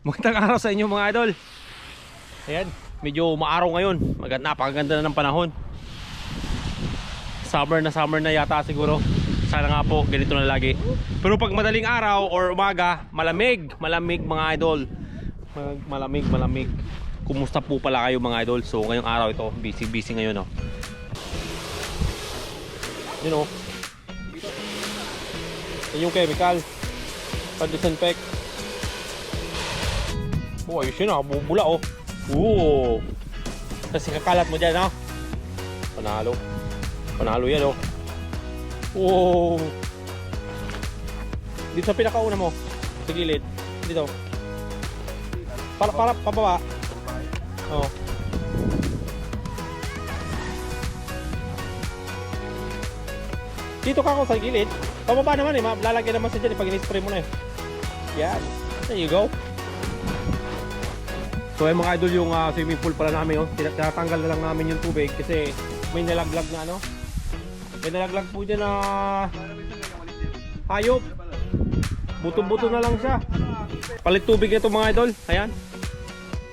Magandang araw sa inyo mga idol. Ayan, medyo maaraw ngayon. Maganda, napakaganda na ng panahon. Summer na summer na yata siguro. Sana nga po, ganito na lagi. Pero pag madaling araw or umaga, malamig. Malamig mga idol. Mag- Malamig, malamig. Kumusta po pala kayo mga idol? So ngayong araw ito, busy busy ngayon oh. Yun oh. Yan yung chemical. Pa-disinfect. Oh, ayos yun ah. Bubula oh. Oo. Kasi kakalat mo dyan ah. Panalo. Panalo yan oh. Oo. Dito sa pinakauna mo. Sa gilid. Dito. Para, para, pababa. Oh. Dito ka ako sa gilid. Pababa naman eh. Lalagyan naman sa dyan eh. Pag in-spray mo na eh. Yan. There you go. So ay mga idol yung ah, swimming pool pala namin oh. Tina- Tinatanggal na lang namin yung tubig kasi may nalaglag na ano. May nalaglag po dyan na hayop. Buto-buto na lang siya. Palit tubig nito mga idol. Ayan.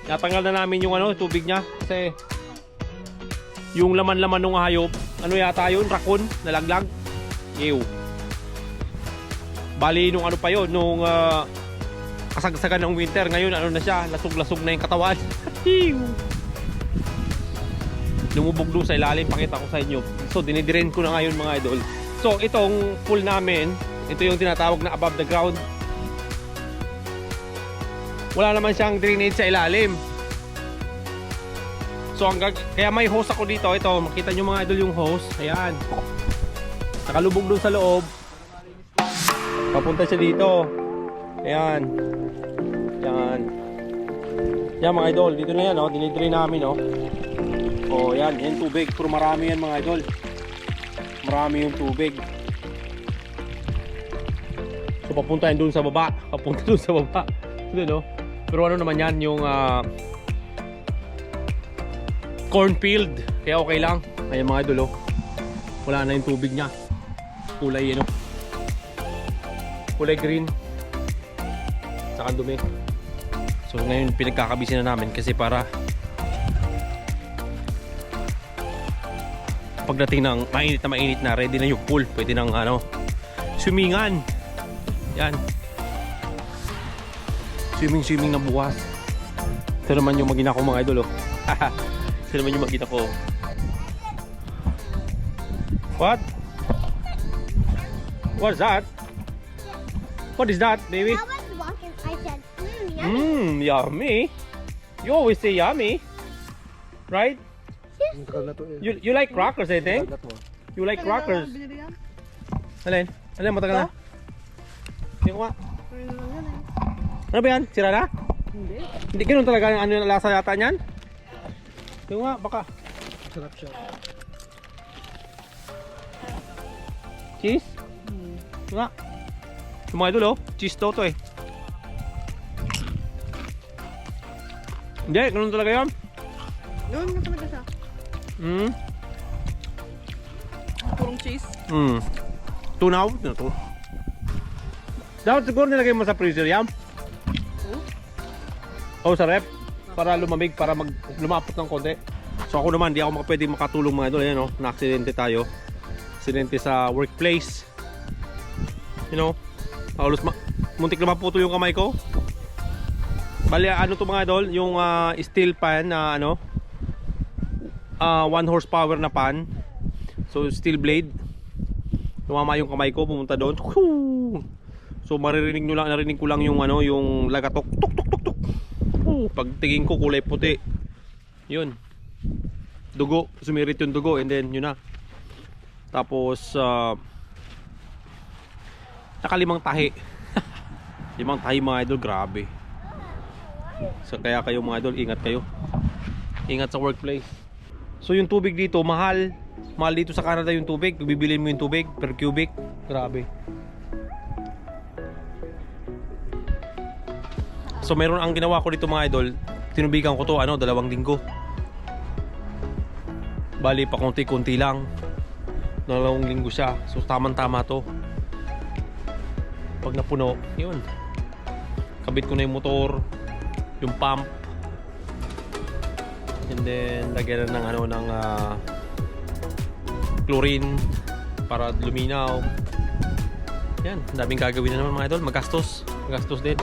Natanggal na namin yung ano, tubig niya kasi yung laman-laman ng hayop, ano yata yun, rakon, nalaglag. Ew. Bali nung ano pa yun, nung ah, kasagsagan ng winter. Ngayon, ano na siya, lasog-lasog na yung katawan. Lumubog doon sa ilalim, pakita ko sa inyo. So, dinidiren ko na ngayon mga idol. So, itong pool namin, ito yung tinatawag na above the ground. Wala naman siyang drainage sa ilalim. So, ang gag- kaya may hose ako dito. Ito, makita nyo mga idol yung hose. Ayan. Nakalubog doon sa loob. Papunta siya dito. Ayan. Yan. Yan mga idol, dito na yan oh, dinidrain namin oh. Oh, yan, yan tubig, pero marami yan mga idol. Marami yung tubig. So papunta yan dun sa baba, papunta dun sa baba. Doon oh. Pero ano naman yan yung ah, cornfield, kaya okay lang. Ayan mga idol oh. Wala na yung tubig niya. Kulay ano. Kulay green. Saka dumi. So ngayon pinagkakabisi na namin kasi para pagdating ng mainit na mainit na ready na yung pool. Pwede nang ano swimingan. Yan. Swimming swimming na bukas. Ito naman yung magina ko mga idol oh. ito naman yung magina ko what? What's that? What is that baby Mmm, yummy. You always say yummy. Right? Eh. You you like crackers, I think. To. You like crackers. Alin? Alin, matagal na? Hindi ko. Ano ba yan? Sira na? Hindi. Hindi ganun talaga yung ano yung lasa yata niyan? Hindi ko nga, baka. Sarap siya. Cheese? Ito nga. Yung mga idol oh, cheese daw to eh. Hindi, ganun talaga yan. Doon ka talaga siya. Hmm? Purong cheese. Hmm. Tunaw? Ito. Dapat siguro nilagay mo sa freezer yan. Oh, sa rep. Para lumamig, para mag lumapot ng konti. So ako naman, di ako pwede makatulong mga idol. Ayan oh, na-aksidente tayo. Aksidente sa workplace. You know, halos ma- muntik na maputo yung kamay ko. Bali, ano to mga idol? Yung ah, steel pan na ano, ah, one horsepower na pan. So steel blade. Tumama yung kamay ko, pumunta doon. So maririnig nyo lang, narinig ko lang yung ano, yung lagatok. Tuk tuk tuk tuk. Whew! Pag tingin ko kulay puti. Yun. Dugo, sumirit yung dugo and then yun na. Tapos ah nakalimang tahi. Limang tahi mga idol, grabe. So kaya kayo mga idol, ingat kayo. Ingat sa workplace. So yung tubig dito, mahal. Mahal dito sa Canada yung tubig. Bibilin mo yung tubig per cubic. Grabe. So meron ang ginawa ko dito mga idol. Tinubigan ko to ano, dalawang linggo. Bali pa konti-konti lang. Dalawang linggo siya. So tamang-tama to. Pag napuno, yun. Kabit ko na yung motor. Yung pump. And then lagyan na ng ano ng ah, chlorine para luminaw. Yan, ang daming gagawin na naman mga idol, magastos. Magastos din.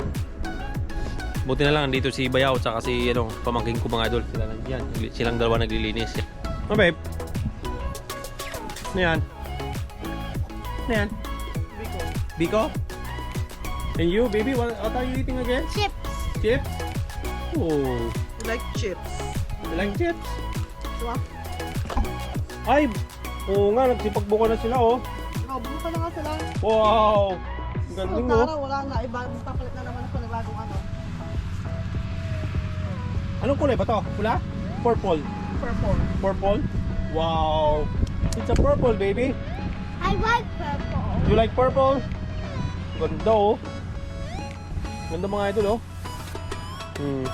Buti na lang dito si Bayaw at si ano, pamangking ko mga idol. Sila lang yan. Silang dalawa naglilinis. Oh, babe. Ano yan? Ano yan? Biko. Biko? And you, baby, what, what are you eating again? Chips. Chips? Oh, You like chips? you like chips? Diba? Ay, oo nga, nagsipagbuka na sila, oh. Oh, buka na nga sila. Wow! Ang galing, Tara, oh. wala na. Iba, magpapalit na naman ako ng bagong ano. Anong kulay ba to? Pula? Purple. Purple. Purple? Wow! It's a purple, baby. I like purple. You like purple? Ganda, oh. Ganda mga idol, oh. Hmm.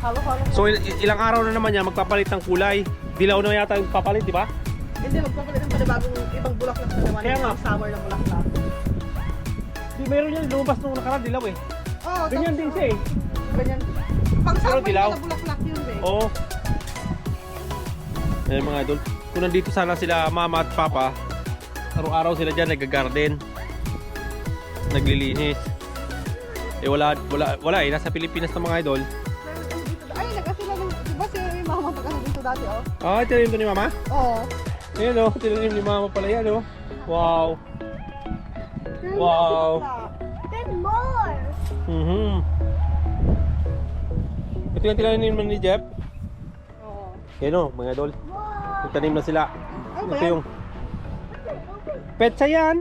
Halo-halo. So, il- ilang araw na naman yan magpapalit ng kulay. Dilaw na yata yung papalit, di ba? Hindi, magpapalit ng panibagong ibang bulaklak na naman. Kaya nga. Yung Summer na bulaklak. Di, meron yan, lumabas nung nakaraan, dilaw eh. Oh, Ganyan din siya eh. Ganyan. Pang summer dilaw. na bulaklak yun, eh. Oo. Ayan mga idol. Kung nandito sana sila mama at papa, araw-araw sila dyan nag-garden. Naglilinis. Eh wala, wala, wala eh. Nasa Pilipinas na mga idol. Ay, nagkasila ng, di ba si mama pagkasa dito dati, oh? Ah, tinanim to ni mama? Oo. Ayan o, tinanim ni mama pala yan o. Wow. Wow. There's more. Mhm. Ito yung tinanim ni Jeff. Oo. Yan o, mga idol. Wow. Nagtanim na sila. Ano ba Ito yan? yung Petsay yan.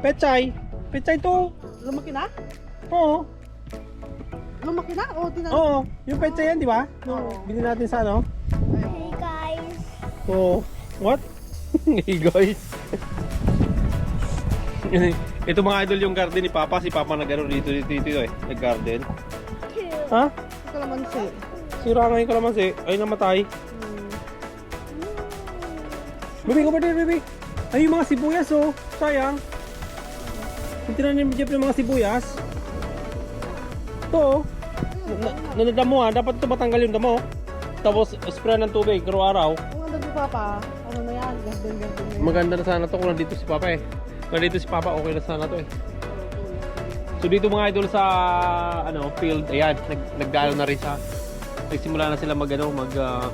Petsay. Petsay to. Lumaki na? Oo. Lumaki na? O, tinan. Oo. Yung petsay yan, di ba? Oo. Bili natin sa ano? Hey guys. Oo. What? hey guys. Ito mga idol yung garden ni Papa. Si Papa nag-ano dito, dito, dito eh. Nag-garden. Ha? Ito naman si. Sira nga yung kalamansi. Ay, namatay. Hmm. Baby, go there, baby. Ay, yung mga sibuyas, oh. Sayang. Yung tinanim ni Jeff yung mga sibuyas. Ito, oh. Na, na, na damo, ah. Dapat ito matanggal yung damo. Tapos, spray ng tubig, araw-araw. Kung ano pa pa, ano na yan? Na yan. Maganda na sana to kung nandito si Papa eh. Kung nandito si Papa, okay na sana to eh. So dito mga idol sa ano field, ayan, nag nagdalo na rin sa nagsimula na sila mag ano, mag ah,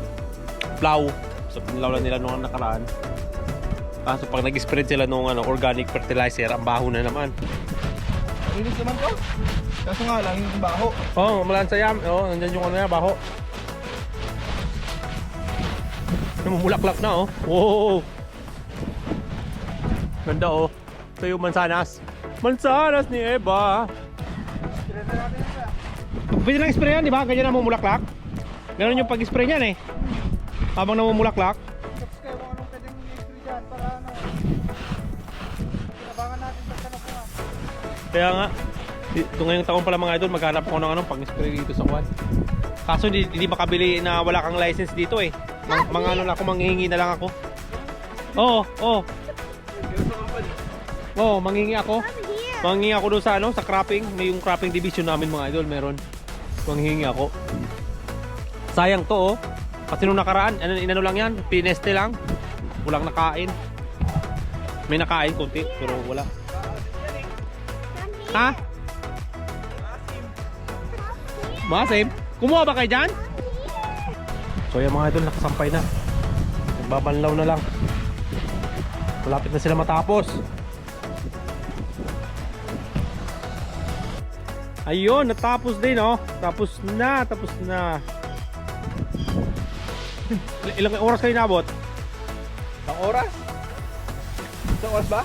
plow. So pinlaw nila noong nakaraan. Kaso pag nag-spread sila nung ano, organic fertilizer, ang baho na naman. Linis naman to. Kaso nga lang yung baho. Oh, malansa yan. Oh, nandiyan yung ano yan, baho. Namumulaklak na oh. Wow. Ganda oh. Ito yung mansanas. Mansanas ni Eva. Pwede lang spray yan, di ba? Ganyan namumulaklak. Ganun yung pag-spray niyan eh. Habang namumulaklak. Ano. Kaya nga, ito ngayong taon pala mga idol, maghanap ako ng anong pang-spray dito sa kwan. Kaso hindi, hindi makabili na wala kang license dito eh. Mang, mga ano na ako, manghihingi na lang ako. Oo, oo. Oo, manghihingi ako. Manghihingi ako doon sa ano, sa cropping. May yung cropping division namin mga idol, meron. Manghihingi ako. Sayang to oh. Kasi nung nakaraan, ano, inano lang yan, pineste lang. Walang nakain. May nakain konti, pero wala. Ha? Masim? Kumuha ba kayo dyan? So yung mga idol nakasampay na. Nagbabanlaw na lang. Malapit na sila matapos. Ayun, natapos din oh. Tapos na, tapos na. Il- Ilang oras kayo nabot? Ang oras? Isang oras ba?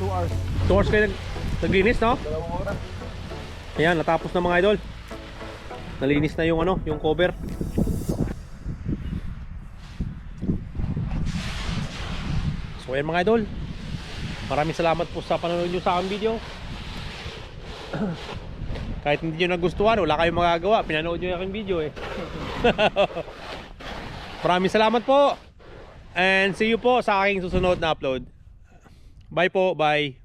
2 hours. 2 hours kayo nag naglinis, no? Dalawang oras. Ayan, natapos na mga idol. Nalinis na yung ano, yung cover. So ayan mga idol. Maraming salamat po sa panonood nyo sa aking video. Kahit hindi nyo nagustuhan, wala kayong magagawa. Pinanood nyo yung aking video eh. Maraming salamat po. And see you po sa aking susunod na upload. Bye po, bye.